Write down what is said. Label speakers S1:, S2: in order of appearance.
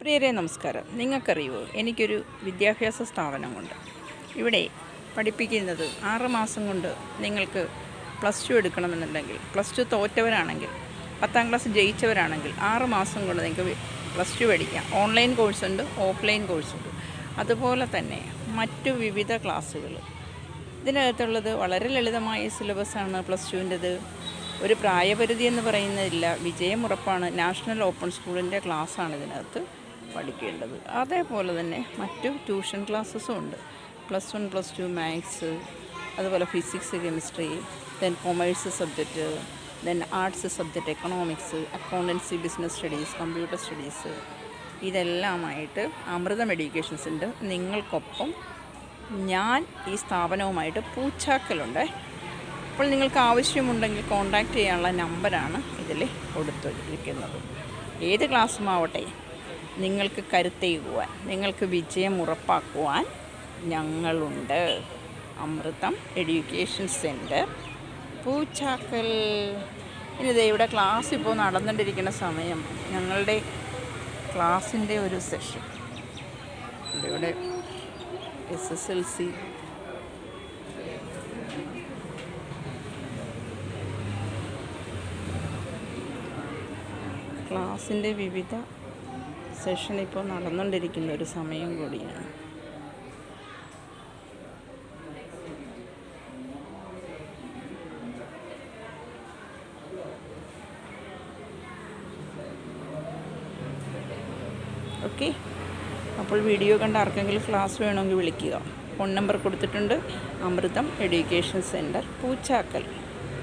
S1: പ്രിയരെ നമസ്കാരം. നിങ്ങൾക്കറിയുമോ എനിക്കൊരു വിദ്യാഭ്യാസ സ്ഥാപനമുണ്ട് ഇവിടെ പഠിപ്പിക്കുന്നത് ആറ് മാസം കൊണ്ട് നിങ്ങൾക്ക് പ്ലസ് ടു എടുക്കണമെന്നുണ്ടെങ്കിൽ പ്ലസ് ടു തോറ്റവരാണെങ്കിൽ പത്താം ക്ലാസ് ജയിച്ചവരാണെങ്കിൽ ആറ് മാസം കൊണ്ട് നിങ്ങൾക്ക് പ്ലസ് ടു പഠിക്കാം. ഓൺലൈൻ കോഴ്സുണ്ട് ഓഫ്ലൈൻ കോഴ്സുണ്ട് അതുപോലെ തന്നെ മറ്റു വിവിധ ക്ലാസ്സുകൾ. ഇതിനകത്തുള്ളത് വളരെ ലളിതമായ സിലബസാണ് പ്ലസ് ടുവിന്റെത്. ഒരു പ്രായപരിധി എന്ന് പറയുന്നതില്ല വിജയമുറപ്പാണ് നാഷണൽ ഓപ്പൺ സ്കൂളിന്റെ ക്ലാസ്സാണ് ഇതിനകത്ത്. പഠിക്കേണ്ടത്. അതേപോലെ തന്നെ മറ്റു ട്യൂഷൻ ക്ലാസ്സസും ഉണ്ട്. Plus one plus two maths അതുപോലെ physics chemistry then commerce subject then arts subject economics accountancy business studies computer studies. ഇതെല്ലാമായിട്ട് അമൃതം എഡ്യൂക്കേഷൻ സെന്റർ നിങ്ങൾക്കൊപ്പം ഞാൻ ഈ സ്ഥാപനവുമായിട്ട് പൂച്ചാക്കലുണ്ട്. അപ്പോൾ നിങ്ങൾക്ക് ആവശ്യമുണ്ടെങ്കിൽ കോൺടാക്റ്റ് ചെയ്യാനുള്ള നമ്പറാണ് ഇതിൽ കൊടുത്തിരിക്കുന്നത്. ഏത് ക്ലാസ്സുമാവട്ടെ? നിങ്ങൾക്ക് കരുത്തേകുവാൻ നിങ്ങൾക്ക് വിജയം ഉറപ്പാക്കുവാൻ ഞങ്ങളുണ്ട്. Amritam education centre Poochakkal. ഇനി ഇവിടെ ക്ലാസ് ഇപ്പോൾ നടന്നുകൊണ്ടിരിക്കുന്ന സമയം. ഞങ്ങളുടെ ക്ലാസ്സിന്റെ ഒരു സെഷൻ. ഇവിടെ എസ് എസ് എൽ സി ക്ലാസ്സിന്റെ വിവിധ സെഷൻ ഇപ്പോൾ നടന്നുകൊണ്ടിരിക്കുന്ന ഒരു സമയം കൂടിയാണ്. ഓക്കെ. അപ്പോൾ വീഡിയോ കണ്ട് ആർക്കെങ്കിലും ക്ലാസ് വേണമെങ്കിൽ വിളിക്കുക. ഫോൺ നമ്പർ കൊടുത്തിട്ടുണ്ട്. Amritam education centre Poochakkal.